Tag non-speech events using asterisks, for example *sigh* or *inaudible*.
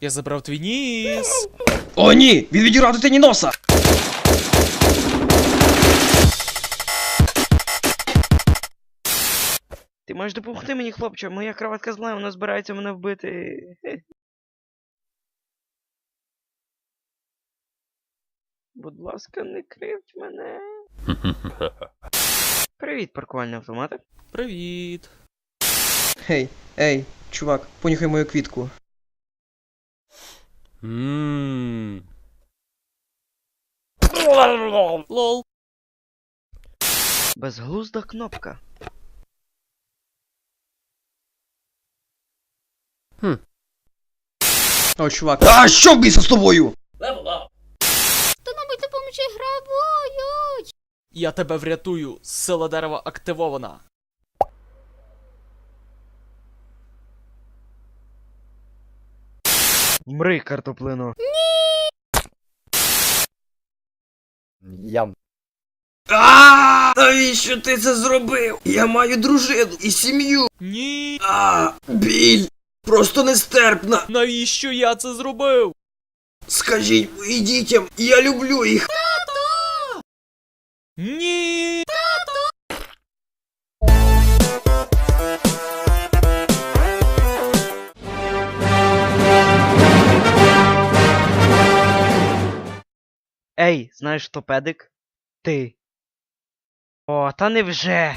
Я забрав твій ніс. О, ні! Він відірвав дитині носа! Ти маєш допомогти мені, хлопче, моя кроватка зла, вона збирається мене вбити. *laughs* Будь ласка, не кривдь мене. *laughs* Привіт, паркувальний автомати. Привіт. Гей, ей, чувак, понюхай мою квітку. Ммм. Лол. Безглузда кнопка. Хм. О, чувак. А що біса з тобою? Хто-небудь допоможе грабують! Я тебе врятую. Сила дерева активована. Мри, картоплино. Ям. А, навіщо ти це зробив? Я маю дружину і сім'ю. Ні. А, біль. Просто нестерпна. Навіщо я це зробив? Скажіть моїм дітям, я люблю їх. Ні. Ей, знаєш хто педик? Ти. О, та невже.